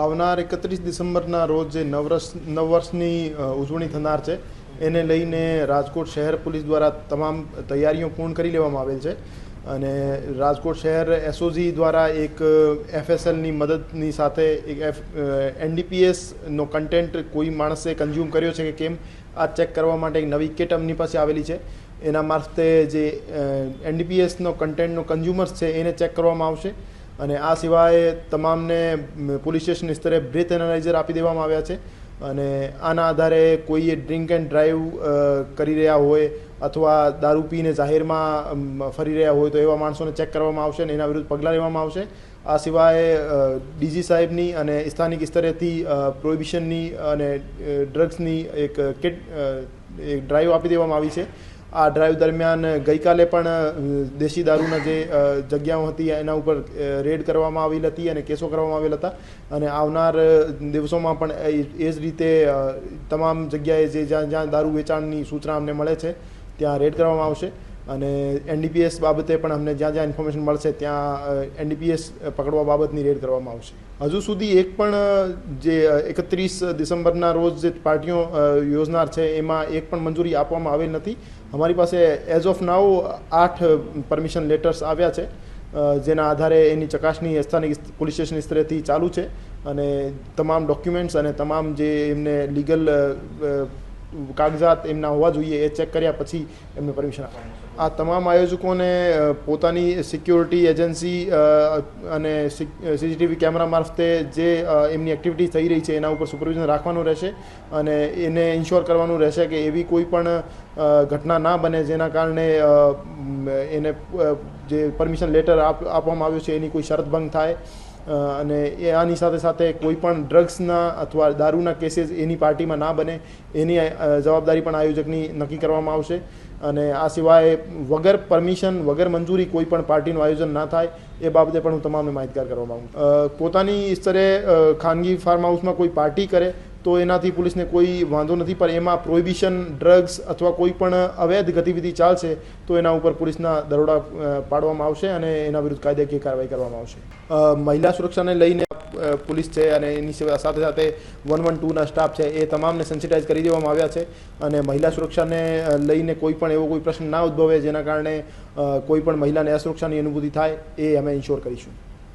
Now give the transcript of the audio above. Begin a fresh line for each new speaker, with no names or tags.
આવનાર એકત્રીસ ડિસેમ્બરના રોજ જે નવરસ નવ વર્ષની ઉજવણી થનાર છે, એને લઈને રાજકોટ શહેર પોલીસ દ્વારા તમામ તૈયારીઓ પૂર્ણ કરી લેવામાં આવેલ છે. અને રાજકોટ શહેર એસઓજી દ્વારા એક એફએસએલની મદદની સાથે એક એફ એનડીપીએસનો કન્ટેન્ટ કોઈ માણસે કન્ઝ્યુમ કર્યો છે કે કેમ, આ ચેક કરવા માટે એક નવી કિટ અમની પાસે આવેલી છે. એના મારફતે જે એનડીપીએસનો કન્ટેન્ટનો કન્ઝ્યુમર્સ છે, એને ચેક કરવામાં આવશે. અને આ સિવાય તમામને પોલીસ સ્ટેશન સ્તરે બ્રેથ એનાલાઇઝર આપી દેવામાં આવ્યા છે. અને આના આધારે કોઈએ ડ્રિંક એન્ડ ડ્રાઈવ કરી રહ્યા હોય અથવા દારૂ પીને જાહેરમાં ફરી રહ્યા હોય તો એવા માણસોને ચેક કરવામાં આવશે અને એના વિરુદ્ધ પગલાં લેવામાં આવશે. આ સિવાય ડીજી સાહેબની અને સ્થાનિક સ્તરેથી પ્રોહિબિશનની અને ડ્રગ્સની એક કિટ એક ડ્રાઈવ આપી દેવામાં આવી છે. આ ડ્રાઈવ દરમિયાન ગઈકાલે પણ દેશી દારૂના જે જગ્યાઓ હતી, એના ઉપર રેડ કરવામાં આવેલ હતી અને કેસો કરવામાં આવેલ હતા. અને આવનાર દિવસોમાં પણ એ જ રીતે તમામ જગ્યાએ જે જ્યાં જ્યાં દારૂ વેચાણની સૂચના અમને મળે છે, ત્યાં રેડ કરવામાં આવશે. અને એનડીપીએસ બાબતે પણ અમને જ્યાં જ્યાં ઇન્ફોર્મેશન મળશે, ત્યાં એનડીપીએસ પકડવા બાબતની રેડ કરવામાં આવશે. હજુ સુધી એક પણ જે એકત્રીસ ડિસેમ્બરના રોજ જે પાર્ટીઓ યોજનાર છે, એમાં એક પણ મંજૂરી આપવામાં આવેલ નથી. અમારી પાસે એઝ ઓફ નાવ આઠ પરમિશન લેટર્સ આવ્યા છે જેના આધારે એની ચકાસણી સ્થાનિક પોલીસ સ્ટેશન સ્તરેથી ચાલુ છે. અને તમામ ડોક્યુમેન્ટ્સ અને તમામ જે એમને લીગલ કાગજાત એમના હોવા જોઈએ એ ચેક કર્યા પછી એમને પરમિશન આપવાનું. આ તમામ આયોજકોને પોતાની સિક્યોરિટી એજન્સી અને સીસીટીવી કેમેરા મારફતે જે એમની એક્ટિવિટી થઈ રહી છે એના ઉપર સુપરવિઝન રાખવાનું રહેશે અને એને ઇન્શ્યોર કરવાનું રહેશે કે એવી કોઈ પણ ઘટના ના બને જેના કારણે એને જે પરમિશન લેટર આપ, આપવામાં આવ્યું છે એની કોઈ શરત ભંગ થાય. અને એ આની સાથે સાથે કોઈ પણ ડ્રગ્સના અથવા દારૂના કેસીસ એની પાર્ટીમાં ના બને, એની જવાબદારી પણ આયોજકની નક્કી કરવામાં આવશે. અને આ સિવાય વગર પરમિશન વગર મંજૂરી કોઈ પણ પાર્ટીનું આયોજન ના થાય, એ બાબતે પણ હું તમામને માહિતગાર કરવા માગું પોતાની સ્તરે ખાનગી ફાર્મ હાઉસમાં કોઈ પાર્ટી કરે તો એનાથી પોલીસને કોઈ વાંધો નથી, પણ એમાં પ્રોહિબિશન ડ્રગ્સ અથવા કોઈ પણ અવૈધ ગતિવિધિ ચાલશે, તો એના ઉપર પોલીસના દરોડા પાડવામાં આવશે અને એના વિરુદ્ધ કાયદાકીય કાર્યવાહી કરવામાં આવશે. મહિલા સુરક્ષાને લઈને પોલીસ છે અને એની સાથે સાથે વન વન ટુના સ્ટાફ છે, એ તમામને સેન્સિટાઇઝ કરી દેવામાં આવ્યા છે. અને મહિલા સુરક્ષાને લઈને કોઈ પણ એવો કોઈ પ્રશ્ન ના ઉદ્ભવે, જેના કારણે કોઈ પણ મહિલાને અસુરક્ષાની અનુભૂતિ થાય, એ અમે ઇન્શ્યોર કરીશું.